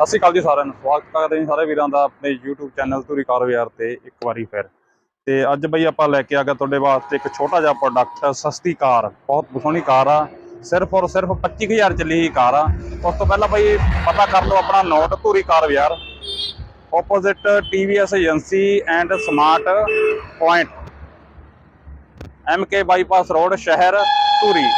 ਸਤਿ ਸ਼੍ਰੀ ਅਕਾਲ ਜੀ ਸਾਰਿਆਂ ਨੂੰ। ਸਵਾਗਤ ਕਰਦੇ ਹਾਂ ਜੀ ਸਾਰੇ ਵੀਰਾਂ ਦਾ ਆਪਣੇ YouTube ਚੈਨਲ ਧੂਰੀ ਕਾਰ ਤੇ ਇੱਕ ਵਾਰੀ ਫਿਰ। ਤੇ ਅੱਜ ਬਈ ਆਪਾਂ ਲੈ ਕੇ ਆ ਗਏ ਤੁਹਾਡੇ ਵਾਸਤੇ ਇੱਕ ਛੋਟਾ ਜਿਹਾ ਪ੍ਰੋਡਕਟ ਸਸਤੀ ਕਾਰ। ਬਹੁਤ ਸੋਹਣੀ ਕਾਰ ਆ। ਸਿਰਫ ਔਰ ਸਿਰਫ 25000 ਚੱਲੀ ਹੀ ਕਾਰ ਆ। ਉਸ ਤੋਂ ਪਹਿਲਾਂ ਬਈ ਪਤਾ ਕਰ ਲਓ ਆਪਣਾ ਨੋਟ ਧੂਰੀ ਕਾਰ ਬਾਜ਼ਾਰ। Opposite TVS agency and smart point MK bypass road ਸ਼ਹਿਰ ਧੂਰੀ।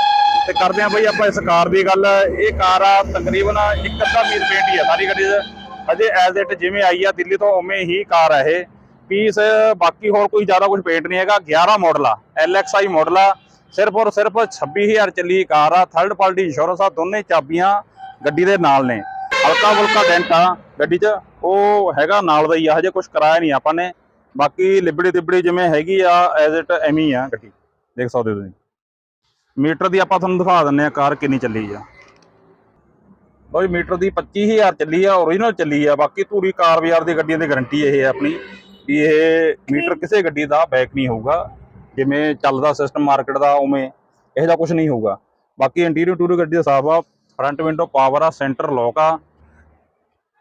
ਤੇ ਕਰਦੇ ਆ ਬਈ ਆਪਾਂ ਇਸ ਕਾਰ ਦੀ ਗੱਲ। ਇਹ ਕਾਰ ਆ ਤਕਰੀਬਨ ਇੱਕ ਅੱਧਾ ਮੀਲ ਪੇਂਟ ਹੀ ਆ ਸਾਰੀ ਗੱਡੀ 'ਚ। ਅਜੇ ਐਜ਼ ਇਟ ਜਿਵੇਂ ਆਈ ਆ, ਦਿੱਲੀ ਤੋਂ ਉਵੇਂ ਹੀ ਕਾਰ ਆ ਇਹ। ਪੀਸ ਬਾਕੀ ਹੋਰ ਕੋਈ ਜ਼ਿਆਦਾ ਕੁਝ ਪੇਂਟ ਨਹੀਂ ਹੈਗਾ। 11 ਮਾਡਲ ਆ, LXI ਮਾਡਲ ਆ। ਸਿਰਫ ਔਰ ਸਿਰਫ 26000 ਚੱਲੀ ਕਾਰ ਆ। ਥਰਡ ਪਾਰਟੀ ਇੰਸ਼ੋਰੈਂਸ ਆ, ਦੋਨੇ ਚਾਬੀਆਂ ਗੱਡੀ ਦੇ ਨਾਲ ਨੇ। ਹਲਕਾ ਫੁਲਕਾ ਡੈਂਟ ਆ ਗੱਡੀ 'ਚ। ਉਹ ਹੈਗਾ ਨਾਲ ਦਾ ਹੀ ਆ, ਹਜੇ ਕੁਝ ਕਰਾਇਆ ਨਹੀਂ ਆਪਾਂ ਨੇ। ਬਾਕੀ ਲਿਬੜੀ ਤਿਬੜੀ ਜਿਵੇਂ ਹੈਗੀ ਆ ਐਜ਼ ਇਟ ਐਵੇਂ ਆ ਗੱਡੀ। ਦੇਖ ਸਕਦੇ ਹੋ ਤੁਸੀਂ। ਮੀਟਰ ਦੀ ਆਪਾਂ ਤੁਹਾਨੂੰ ਦਿਖਾ ਦਿੰਨੇ ਆ ਕਾਰ ਕਿੰਨੀ ਚੱਲੀ ਆ। ਬਈ ਮੀਟਰ ਦੀ 25000 ਚੱਲੀ ਆ ਓਰੀਜਨਲ ਚੱਲੀ ਆ। ਬਾਕੀ ਧੂਰੀ ਕਾਰ ਬਾਜ਼ਾਰ ਦੀ ਗੱਡੀਆਂ ਦੀ ਗਾਰੰਟੀ ਇਹ ਹੈ ਆਪਣੀ ਵੀ ਇਹ ਮੀਟਰ ਕਿਸੇ ਗੱਡੀ ਦਾ ਬੈਕ ਨਹੀਂ ਹੋਊਗਾ। ਜਿਵੇਂ ਚੱਲਦਾ ਸਿਸਟਮ ਮਾਰਕੀਟ ਦਾ ਉਵੇਂ ਇਹੋ ਜਿਹਾ ਕੁਝ ਨਹੀਂ ਹੋਊਗਾ। ਬਾਕੀ ਇੰਟੀਰੀਅਰ ਟੂਰ ਗੱਡੀ ਦਾ ਸਾਫ਼ ਆ ਫਰੰਟ ਵਿੰਡੋ ਪਾਵਰ ਆ ਸੈਂਟਰ ਲੋਕ ਆ।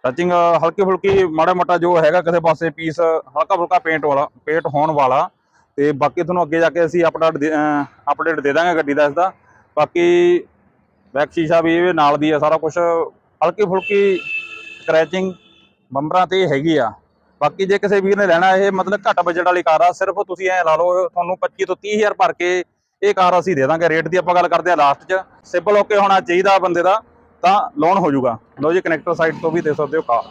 ਟੱਚਿੰਗ ਹਲਕੀ ਫੁਲਕੀ ਮਾੜਾ ਮੋਟਾ ਜੋ ਹੈਗਾ ਕਿਸੇ ਪਾਸੇ ਪੀਸ ਹਲਕਾ ਫੁਲਕਾ ਪੇਂਟ ਵਾਲਾ ਪੇਂਟ ਹੋਣ ਵਾਲਾ। ਤੇ ਬਾਕੀ ਤੁਹਾਨੂੰ ਅੱਗੇ ਜਾ ਕੇ ਅਸੀਂ ਅਪਡੇਟ ਅਪਡੇਟ ਦੇ ਦਾਂਗੇ ਗੱਡੀ ਦਾ ਇਸ ਦਾ ਬਾਕੀ ਬੈਕ ਸ਼ੀਸ਼ਾ ਵੀ ਇਹ ਨਾਲ ਦੀ ਆ, ਸਾਰਾ ਕੁਝ ਹਲਕੀ ਫੁਲਕੀ ਸਕ੍ਰੈਚਿੰਗ ਬੰਬਰਾਂ ਤੇ ਹੈਗੀ ਆ। ਬਾਕੀ ਜੇ ਕਿਸੇ ਵੀਰ ਨੇ ਲੈਣਾ, ਇਹ ਮਤਲਬ ਘੱਟ ਬਜਟ ਵਾਲੀ ਕਾਰ ਆ, ਸਿਰਫ ਤੁਸੀਂ ਐ ਲਾ ਲਓ, ਤੁਹਾਨੂੰ 25 ਤੋਂ 30000 ਭਰ ਕੇ ਇਹ ਕਾਰ ਅਸੀਂ ਦੇ ਦਾਂਗੇ। ਰੇਟ ਦੀ ਆਪਾਂ ਗੱਲ ਕਰਦੇ ਆ ਲਾਸਟ 'ਚ। ਸਿੰਪਲ ਓਕੇ ਹੋਣਾ ਚਾਹੀਦਾ ਬੰਦੇ ਦਾ, ਤਾਂ ਲੋਨ ਹੋ ਜਾਊਗਾ। ਲਓ ਜੀ ਕਨੈਕਟਰ ਸਾਈਡ ਤੋਂ ਵੀ ਦੇ ਸਕਦੇ ਹੋ ਕਾਰ।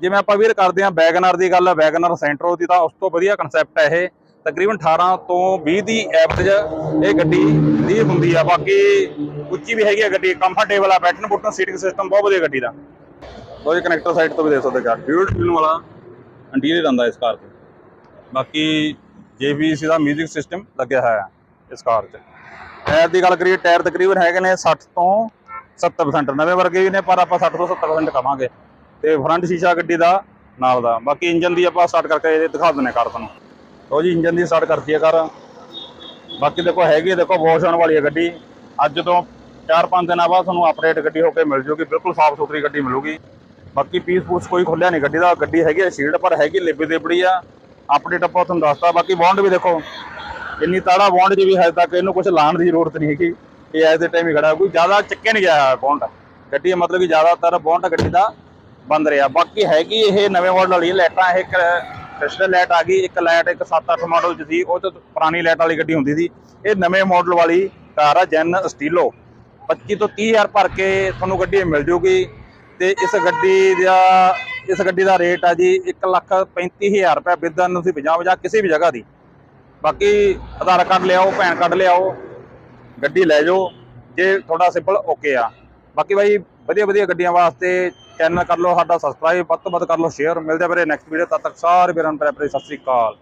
ਜਿਵੇਂ ਆਪਾਂ ਵੀਰ ਕਰਦੇ ਆ ਵੈਗਨਰ ਦੀ ਗੱਲ, ਵੈਗਨਰ ਸੈਂਟਰੋ ਦੀ ਤਾਂ ਉਸ ਤੋਂ ਵਧੀਆ ਕਨਸੈਪਟ ਹੈ ਇਹ। ਤਕਰੀਬਨ 18 ਤੋਂ 20 ਦੀ ਐਵਰੇਜ ਇਹ ਗੱਡੀ ਦੀ ਹੁੰਦੀ ਆ। ਬਾਕੀ ਉੱਚੀ ਵੀ ਹੈਗੀ ਆ ਗੱਡੀ ਕੰਫਰਟੇਬਲ ਆ ਬੈਠਣ ਬੁੱਟਣ ਸੀਟਿੰਗ ਸਿਸਟਮ ਬਹੁਤ ਵਧੀਆ ਗੱਡੀ ਦਾ। ਲੋ ਜੀ ਕਨੈਕਟਰ ਸਾਈਡ ਤੋਂ ਵੀ ਦੇ ਸਕਦੇ ਕਾਰ ਡਿਊਲ ਟਿਊਨ ਵਾਲਾ ਇੰਟੀਰੀਅਰ ਆਂਦਾ ਇਸ ਕਾਰ ਤੇ। ਬਾਕੀ JVC ਦਾ 뮤직 ਸਿਸਟਮ ਲੱਗਿਆ ਹੋਇਆ ਹੈ ਇਸ ਕਾਰ 'ਚ। ਟਾਇਰ ਦੀ ਗੱਲ ਕਰੀਏ, ਟਾਇਰ ਤਕਰੀਬਨ ਹੈਗੇ ਨੇ 60 ਤੋਂ 70% ਨਵੇਂ ਵਰਗੇ ਵੀ ਨੇ, ਪਰ ਆਪਾਂ 60 ਤੋਂ 70% ਕਵਾਂਗੇ। ਤੇ ਫਰੰਟ ਸ਼ੀਸ਼ਾ ਗੱਡੀ ਦਾ ਨਾਲ ਦਾ। ਬਾਕੀ ਇੰਜਨ ਦੀ ਆਪਾਂ ਸਟਾਰਟ ਕਰਕੇ ਇਹ ਦਿਖਾ ਦਿੰਨੇ ਕਾਰ ਤੁਹਾਨੂੰ। ਲੋ ਜੀ ਇੰਜਨ ਦੀ ਸਟਾਰਟ ਕਰਤੀ ਹੈ ਕਾਰ। ਬਾਕੀ ਦੇਖੋ ਹੈਗੀ ਹੈ, ਦੇਖੋ ਵਾਸ਼ ਹੋਣ ਵਾਲੀ ਹੈ ਗੱਡੀ। ਅੱਜ ਤੋਂ 4-5 ਦਿਨਾਂ ਬਾਅਦ ਤੁਹਾਨੂੰ ਅਪਡੇਟ ਗੱਡੀ ਹੋ ਕੇ ਮਿਲ ਜੂਗੀ ਬਿਲਕੁਲ ਸਾਫ਼ ਸੁਥਰੀ ਗੱਡੀ ਮਿਲੂਗੀ। ਬਾਕੀ ਪੀਸ ਪੂਸ ਕੋਈ ਖੁੱਲਿਆ ਨਹੀਂ ਗੱਡੀ ਦਾ। ਗੱਡੀ ਹੈਗੀ ਹੈ ਸ਼ੀਲਡ ਪਰ ਹੈਗੀ ਲਿਬੀ ਦੇਬੜੀ ਆ। ਅਪਡੇਟ ਆਪਾਂ ਤੁਹਾਨੂੰ ਦੱਸਤਾ। ਬਾਕੀ ਬੌਂਡ ਵੀ ਦੇਖੋ ਇੰਨੀ ਤਾੜਾ ਬੌਂਡ ਜੀ ਵੀ ਹਜੇ ਤੱਕ ਇਹਨੂੰ ਕੁਝ ਲਾਣ ਦੀ ਜ਼ਰੂਰਤ ਨਹੀਂ ਹੈਗੀ। ਇਹ ਐਜ਼ ਦੇ ਟਾਈਮ ਹੀ ਖੜਾ ਕੋਈ ਜ਼ਿਆਦਾ ਚੱਕੇ ਨਹੀਂ ਗਿਆ ਬੌਂਡ ਗੱਡੀ ਮਤਲਬ ਕਿ ਜ਼ਿਆਦਾਤਰ ਬੌਂਡ ਗੱਡੀ ਦਾ ਬੰਦ ਰਿਹਾ। ਬਾਕੀ ਹੈਗੀ ਇਹ ਨਵੇਂ ਮਾਡਲ ਵਾਲੀ ਲਾਈਟਾਂ, ਇਹ ਕ੍ਰਿਸਟਲ ਲਾਈਟ ਆ ਗਈ, ਇੱਕ ਲਾਈਟ ਇੱਕ 7-8 ਮਾਡਲ ਚ ਸੀ, ਉਹ ਤੋਂ ਪੁਰਾਣੀ ਲਾਈਟ ਵਾਲੀ ਗੱਡੀ ਹੁੰਦੀ ਸੀ। ਇਹ ਨਵੇਂ ਮਾਡਲ ਵਾਲੀ ਕਾਰ ਆ ਜੈਨ ਸਟੀਲੋ 25 ਤੋਂ 30000 ਭਰ ਕੇ ਤੁਹਾਨੂੰ ਗੱਡੀ ਮਿਲ ਜੂਗੀ। ਤੇ ਇਸ ਗੱਡੀ ਦਾ, ਇਸ ਗੱਡੀ ਦਾ ਰੇਟ ਆ ਜੀ 135000 ਰੁਪਏ ਵਿਦਨ ਤੁਸੀਂ 50 50 ਕਿਸੇ ਵੀ ਜਗ੍ਹਾ ਦੀ। ਬਾਕੀ ਆਧਾਰ ਕਾਰਡ ਲਿਆਓ, ਪੈਨ ਕਾਰਡ ਲਿਆਓ, ਗੱਡੀ ਲੈ ਜਾਓ, ਜੇ ਤੁਹਾਡਾ ਸਿੰਪਲ ਓਕੇ ਆ। ਬਾਕੀ ਬਾਈ ਵਧੀਆ ਵਧੀਆ ਗੱਡੀਆਂ ਵਾਸਤੇ ਚੈਨਲ ਕਰ ਲਓ, ਸਾਡਾ ਸਬਸਕ੍ਰਾਈਬ ਵੱਧ ਤੋਂ ਵੱਧ ਕਰ ਲਓ ਸ਼ੇਅਰ ਮਿਲਦੇ ਆ ਵੀਰੇ ਨੈਕਸਟ ਵੀਡੀਓ ਤਦ ਤੱਕ ਸਾਰੇ ਵੀਰਾਂ ਨੂੰ ਪਿਆਰ ਭਰੀ ਸਤਿ ਸ੍ਰੀ ਅਕਾਲ।